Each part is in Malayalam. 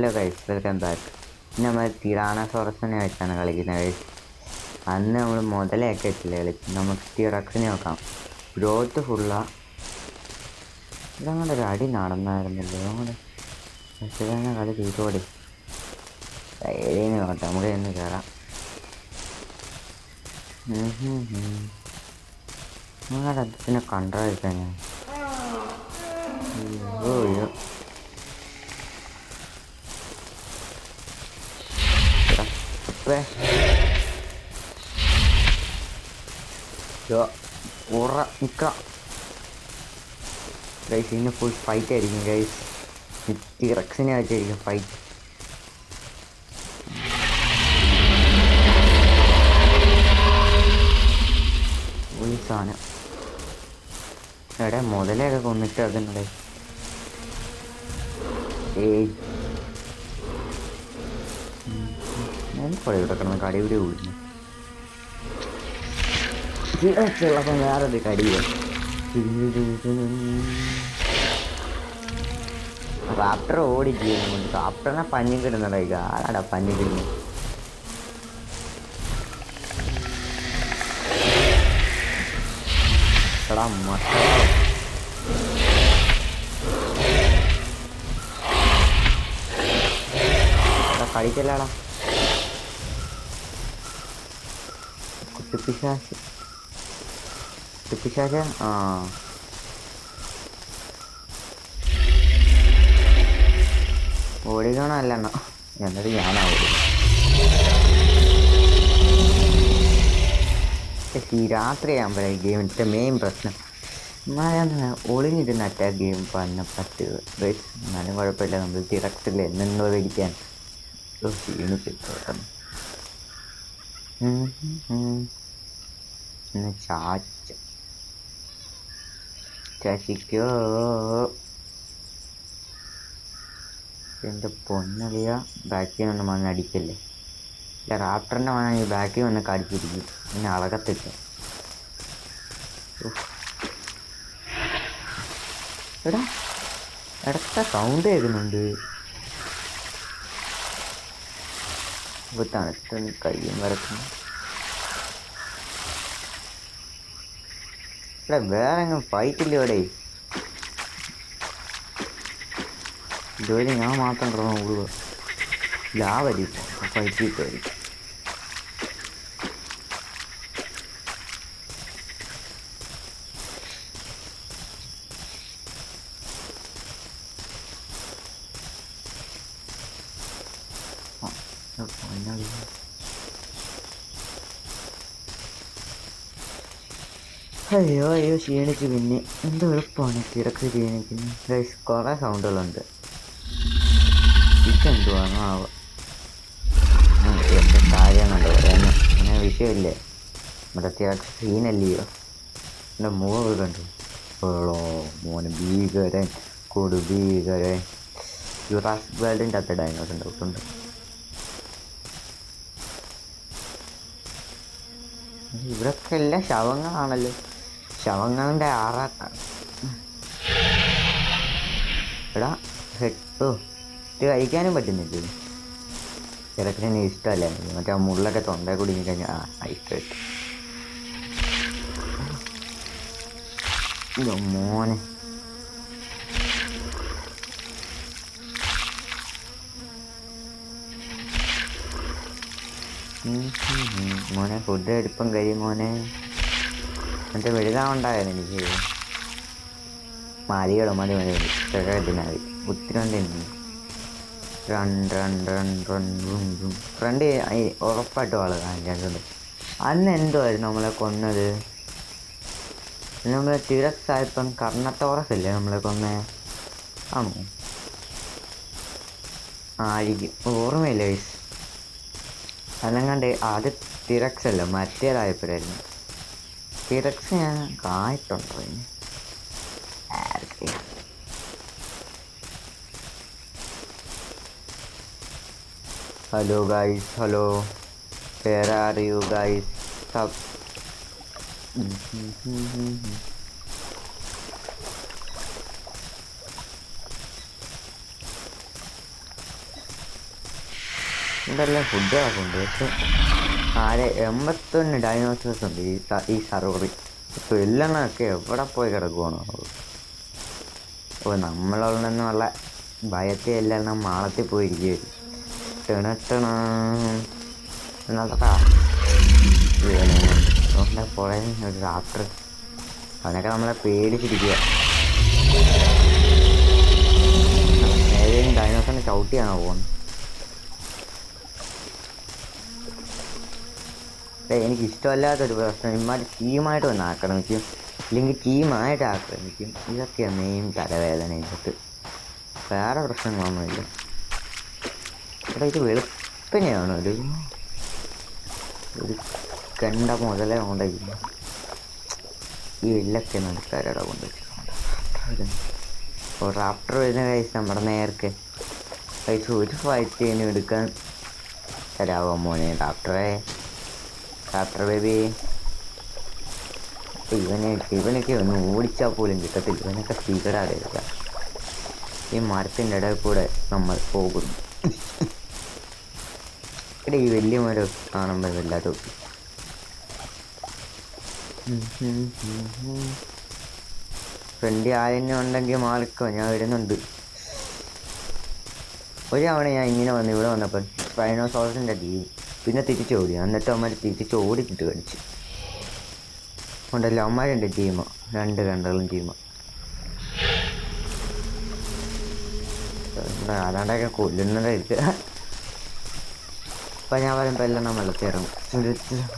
ഹലോ ഗൈസ് വെൽക്കം ബാക്ക് നമ്മൾ തിറാണസോറസിനെ വെച്ചാണ് കളിക്കുന്നത്. ഗൈസ് അന്ന് നമ്മൾ മുതലൊക്കെ വെച്ചില്ല കളിച്ച് നമുക്ക് തിറക്സിനെ നോക്കാം. ഗ്രോത്ത് ഫുള്ളാ ഇതങ്ങോട്ട് ഒരു അടി നടന്നായിരുന്നല്ലോ. അങ്ങോട്ട് കളി തീറ്റോടി ധൈര്യം നോട്ടെ നമുക്ക് ഇന്ന് കയറാം നിങ്ങളുടെ അതിനെ കണ്ടോഴിക്കാൻ ഞാൻ അയ്യോ അയ്യോ എടാ, യ്യോ, ഉറ നിക്ക. ഗൈസ് ഇന്ന് ഫുൾ ഫൈറ്റ് ആയിരിക്കും ഗൈസ് ടിറക്സിനെ വെച്ചായിരിക്കും ഫൈറ്റ് ഈ സാധനം. എടാ മുതലൊക്കെ കൊന്നിട്ട് അതിനുടെ ഏയ്. എന്താണ് ഇവിടെ കിടന്ന് കടിപിടി കൂടുന്നു ഉള്ളപ്പം വേറൊരു കടിയോ. റാപ്റ്റർ ഓടി ചെയ്യുന്നുണ്ട് റാപ്റ്ററിനെ പഞ്ഞി കിടന്നടാ ആരാടാ പഞ്ഞി കിടുന്നു എടാ മക്കളെ. കുട്ടിപ്പിശാശ് കുട്ടിപ്പിശാശ ആ ഓടിക്കണല്ല എണ്ണ എന്നിട്ട് ഞാനാ ഓടി ഈ രാത്രിയാകുമ്പോഴേ ഗെയിമിന്റെ മെയിൻ പ്രശ്നം എന്നാലും ഒളിഞ്ഞിരുന്ന് അറ്റാക്ക് ഗെയിം പറഞ്ഞ പറ്റുക എന്നാലും കുഴപ്പമില്ല നമ്മൾ തിരക്കില്ല എന്നെന്തോ മേടിക്കാൻ ക്ഷീണിച്ചിട്ട് ചാച്ച ചാച്ചിക്കോ എന്റെ പൊന്നളിയ ബാക്കിൽ നിന്ന് വന്ന് അടിക്കല്ലേ ഇല്ല റാപ്റ്ററിന്റെ മണ്ണ ഈ ബാക്കിൽ വന്ന് കടിച്ചിരിക്കും പിന്നെ അളകത്തില്ല. എടാ ഇടത്ത സൗണ്ട് കേൾക്കുന്നുണ്ട് ഇപ്പൊ തണുത്ത് കയ്യും വരക്കുന്നു എടാ വേറെ എങ്ങും ഫൈറ്റ് ഇല്ല ഇവിടെ? ഇതുവരെ ഞാൻ മാത്രം കിടന്നു കൂടുക ലാവരി ഫൈറ്റ് കിട്ടുമായിരിക്കും അയ്യോ അയ്യോ ക്ഷീണിച്ച് പിന്നെ എന്ത് എളുപ്പമാണ് കിടക്ക് ഗൈസ് കുറേ സൗണ്ടുകളുണ്ട്. ഇതെന്തുവാണോ ആവ. എന്റെ കാര്യം പറയുന്നത് അങ്ങനെ വിഷയമില്ലേ? നമ്മുടെ തിരക്ക് സീനല്ലയോ? എന്റെ മുഖമൊക്കെ കണ്ടു. ഓളോ മോന് ഭീകരൻ കൊടു ഭീകരൻ. യുറാസ് വേൾഡിന്റെ അത്ര ഡയനോസ് ഉണ്ടാവുന്നുണ്ട് ഇവിടൊക്കെ എല്ലാം ശവങ്ങളാണല്ലോ. ശവങ്ങളുടെ ആറാട്ടാണ് എടാ ഇത് കഴിക്കാനും പറ്റുന്നില്ല? ചിലക്കിന് ഇഷ്ടമല്ല? മറ്റേ ആ മുള്ളൊക്കെ തൊണ്ടയിൽ കൂടി കഴിഞ്ഞാൽ ആ ഇഷ്ടമായിട്ട് മോനെ. മോനെ ഫുഡ് എടുപ്പം കഴിയും മോനെ. എന്നിട്ട് വലുതാവണ്ടായിരുന്നു എനിക്ക്? മതിയോ മതി മതി തിനാൽ ഒത്തിരി ഉണ്ട്. റൺ ഫ്രണ്ട് ഉറപ്പായിട്ട് വളരെ അന്ന് എന്തുമായിരുന്നു നമ്മളെ കൊന്നത്? നമ്മൾ ടിറക്സ് ആയപ്പം കർണത്തോറസ് അല്ലേ നമ്മളെ കൊന്ന? ആണോ? ആയിരിക്കും. ഓർമ്മയില്ല വയസ്സ് അതെങ്ങാണ്ട് അത് തിരക്സല്ല മറ്റേതായപ്പോഴായിരുന്നു. തിരക്സ് ഞാൻ കായിട്ടുണ്ടോ. Hello guys hello where are you guys sub ഇതെല്ലാം ഫുഡ് ഉണ്ട് പക്ഷെ ആരെ എൺപത്തൊന്ന് ഡൈനോസേഴ്സ് ഉണ്ട് ഈ ഈ സർവറിൽ ഇപ്പോൾ എല്ലെണ്ണമൊക്കെ എവിടെ പോയി കിടക്കുവാണ്? ഓ നമ്മളുള്ള ഭയത്തെ എല്ലാം മാളത്തിൽ പോയിരിക്കും ടെണട്ടണ എന്നതാ ഒരു രാത്രി. അവനൊക്കെ നമ്മളെ പേടിച്ചിരിക്കുക ഏതെങ്കിലും ഡൈനോസറിനെ ചവിട്ടിയാണോ പോകുന്നത്? എനിക്ക് ഇഷ്ടമല്ലാത്തൊരു പ്രശ്നം. ഇമാര് ടീമായിട്ട് വന്ന് ആക്രമിക്കും ഇല്ലെങ്കിൽ ടീമായിട്ട് ആക്രമിക്കും ഇതൊക്കെയാണ് മെയിൻ തലവേദന ഇതൊക്കെ വേറെ പ്രശ്നങ്ങളൊന്നുമില്ല. ഇവിടെ ഇത് വെളുപ്പിനെയാണ്? ഒരു ഒരു കണ്ട മുതലേ കൊണ്ടിരിക്കുന്നു ഈ വില്ലൊക്കെ നടുക്കാരവിടെ കൊണ്ടുവച്ചിട്ടുണ്ട് അപ്പോൾ റാപ്റ്റർ വരുന്ന കഴിച്ച് നമ്മുടെ നേർക്ക്. കഴിച്ച് ഒരു ഫൈറ്റ് ചെയ്യുന്ന എടുക്കാൻ തരാവോ മോനെ റാപ്റ്ററെ റാപ്റ്റർ ബേബി ഇവനെ ഇവനൊക്കെ ഒന്ന് ഓടിച്ചാൽ പോലും കിട്ടത്തില്ല. ഇവനൊക്കെ എടുക്കുക ഈ മരത്തിന്റെ ഇടയിൽ കൂടെ നമ്മൾ പോകുന്നു. ഇവിടെ ഈ വലിയ മരം കാണുമ്പോൾ വല്ലാതെ ഫ്രണ്ട് ആരെന്നെ ഉണ്ടെങ്കിൽ മാറിക്കോ. ഞാൻ വരുന്നുണ്ട്. ഒരു തവണ ഞാൻ ഇങ്ങനെ വന്നു ഇവിടെ വന്നപ്പോൾ ഫൈനോസോസിന്റെ ടീം പിന്നെ തിരിച്ച് ഓടി. എന്നിട്ട് അവന്മാർ തിരിച്ച് ഓടിച്ചിട്ട് കടിച്ചു ഉണ്ടല്ലോ അവന്മാരുണ്ട് ടീം രണ്ട് കണ്ടുകളും ടീം അതാണ്ടൊക്കെ കൊല്ലുന്നതായിരിക്കും അപ്പം ഞാൻ പറയുമ്പോൾ എല്ലാം നമ്മൾ ഇറങ്ങും.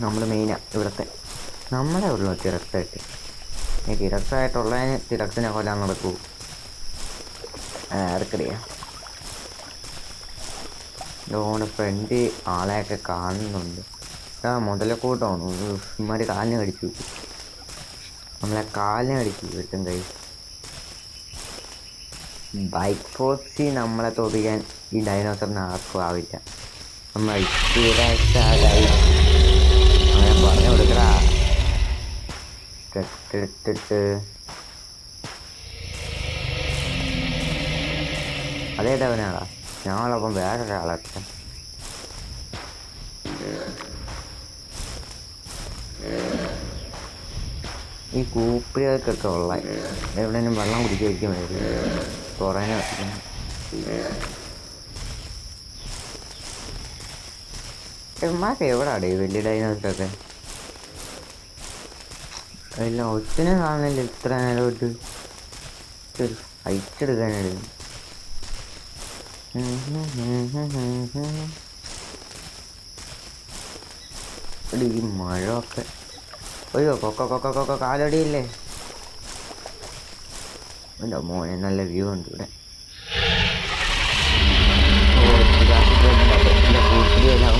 നമ്മൾ മെയിനാണ് ഇവിടുത്തെ. നമ്മളെ ഉള്ളു തിരക്കായിട്ട്. ഈ തിരക്കായിട്ടുള്ളതിന് തിരക്കിനെ കൊല്ലാൻ നടക്കൂ. ആർക്കറിയാം. ഇതുകൊണ്ട് ഫ്രണ്ട് ആളെയൊക്കെ കാണുന്നുണ്ട്. ആ മുതലക്കൂട്ടമാണ് ഇമാര് കാലിനെ കടിച്ചു. നമ്മളെ കാലിനെ കടിച്ചു കിട്ടും കൈ. ബൈക്ക് ഫോഴ്സി നമ്മളെ തോപ്പിക്കാൻ ഈ ഡൈനോസറിന് ആർക്കും ആവില്ല. നമ്മൾ അങ്ങനെ പറഞ്ഞു കൊടുക്കടാ. ടെട്ടിട്ടിട്ട് അതേതവനാടാ ഞങ്ങളപ്പം വേറൊരാളൊക്കെ ഈ കൂപ്പികൾക്കൊക്കെ ഉള്ള എവിടെയും വെള്ളം കുടിക്കാതിരിക്കും വരും കുറേനെ എമ്മാർക്ക് എവിടാടേ വലിയ ഡൈനോസറൊക്കെ എല്ലാം ഒത്തിനെ കാണുന്നില്ല ഇത്ര നേരമായിട്ട് ഒരു ഹൈറ്റ് എടുക്കാനായിരുന്നു എടി, ഈ മഴ ഒക്കെ അയ്യോ കൊക്ക കൊക്ക കൊക്ക കാലടിയില്ലേ? എന്റെ മോനെ നല്ല വ്യൂ ഉണ്ട് ഇവിടെ.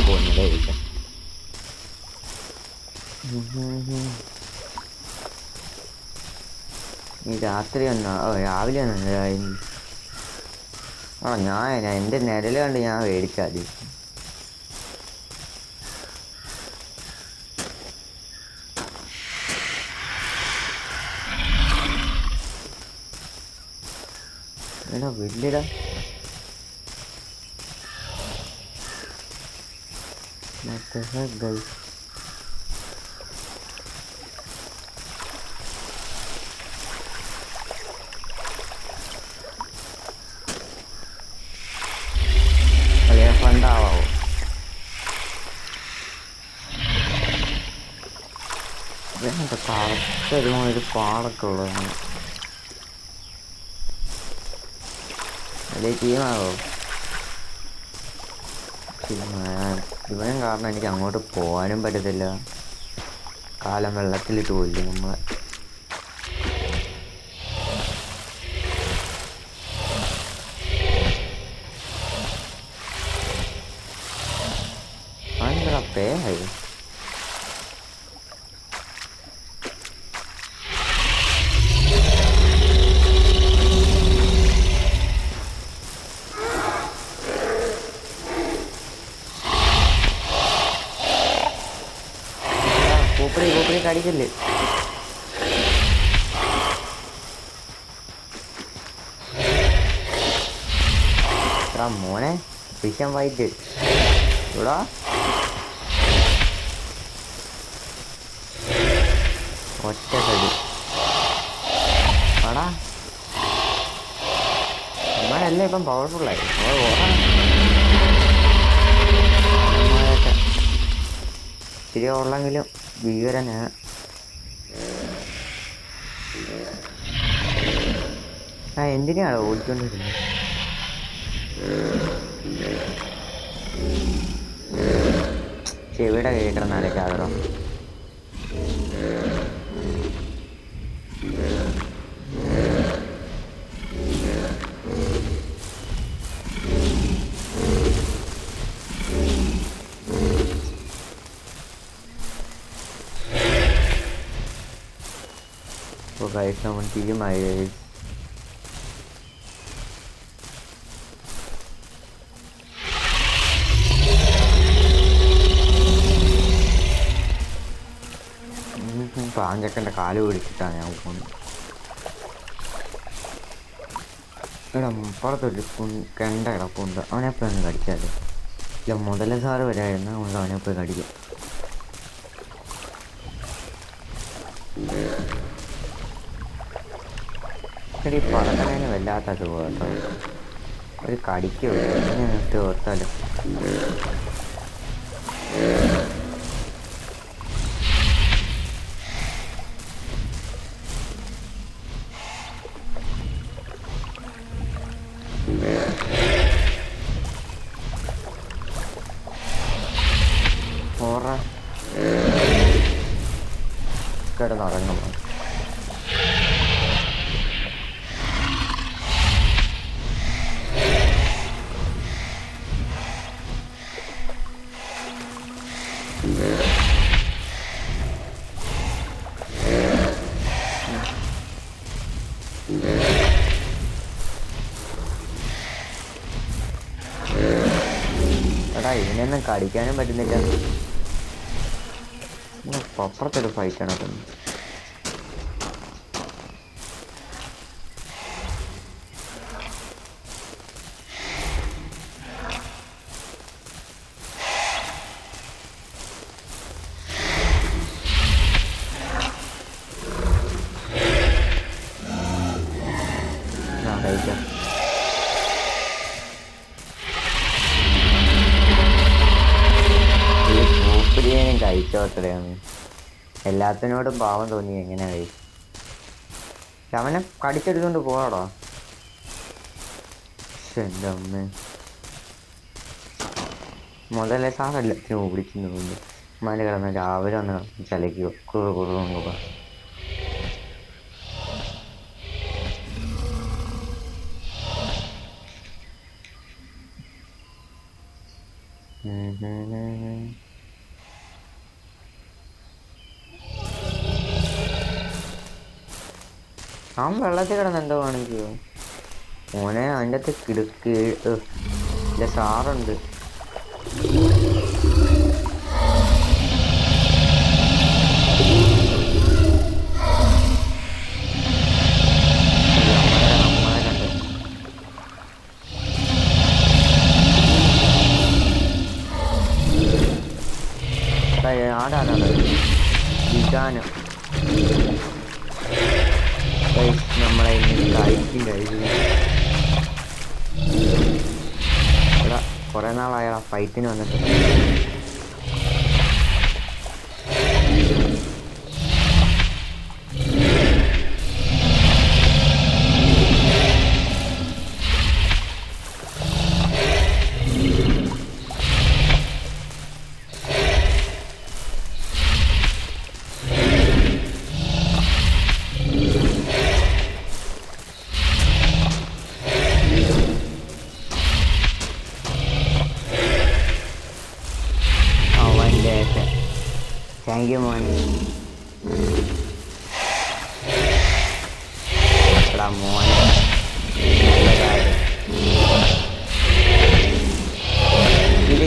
പോകുന്നില്ലേ ഇരിക്കാം ഈ രാത്രി ഒന്നാ രാവിലെ ഒന്നും ആ ഞാൻ ഞാൻ എന്റെ നിഴൽ കണ്ട് ഞാൻ മേടിച്ചാതി എടാ വലിയടാ മറ്റേ ഗൈസ് കറുത്തൊരു ഒരു പാടൊക്കെ ഉള്ളതാണ്. വലിയ ടീമാകോ ഇവനും കാരണം എനിക്ക് അങ്ങോട്ട് പോകാനും പറ്റത്തില്ല. കാലം വെള്ളത്തിലിട്ട് പോയില്ലേ നമ്മളെ. കൂപ്പറി കടിക്കല്ലേ മോനെ ഫിഷൻ വൈറ്റ്. എടാ. ഒറ്റ കടി. എടാ. നമ്മളെല്ലാം ഇപ്പം പവർഫുള്ളായി ഇച്ചിരി ഉള്ളെങ്കിലും ഭീകരനാണ് ആ എന്തിനാണ് ഓടിക്കൊണ്ടിരുന്നത്? ചെവിടെ കേട്ടിരുന്നാലേ ആഗ്രഹം അപ്പോൾ ഗൈസ് നമ്മൾ my guys. പാഞ്ചക്കന്റെ കാൽ പിടിച്ചിട്ടാണ് ഞാൻ പോകുന്നത്. ഇവിടെ പുറത്തൊരു കണ്ട കിടപ്പുണ്ട്. അവനെ പോയി ഒന്ന് കടിച്ചാലോ? ഇല്ല മുതല സാറ് വരായിരുന്നു നമ്മൾ അവനെ പോയി കടിക്കും. എടി പറക്കണേന് വല്ലാത്ത അസുഖം കേട്ടോ ഒരു കടിക്കോ ഇങ്ങനെ ഇട്ട് എടാ ഇതിനൊന്നും കടിക്കാനും പറ്റുന്നില്ല. ഫൈറ്റ് ആണ് അപ്പം കഴിച്ചോത്രയാണ് എല്ലാത്തിനോടും പാവം തോന്നി എങ്ങനെ പക്ഷെ അവനെ കടിച്ചെടുത്തോണ്ട് പോവാടോ. എന്റെ മുതലേ സാറെല്ലാത്തിനും ഓടിക്കുന്നു മല കിടന്ന് രാവിലെ ഒന്ന് ചലയ്ക്കുക കുറു കുറു വെള്ളത്തിൽ കിടന്ന് എന്തോ കാണിക്കുമോ മോനെ അതിന്റെ അകത്ത് കിടക്ക് ഇല്ല സാറുണ്ട്. ആടാടാണ് വിധാനം Guys, നമ്മളെ ഇവിടെ കുറെ നാളായ ഫൈറ്റിന് വന്നിട്ട്. താങ്ക് യു മോൻ എടാ മോൻ നല്ല കാര്യം. ഇത്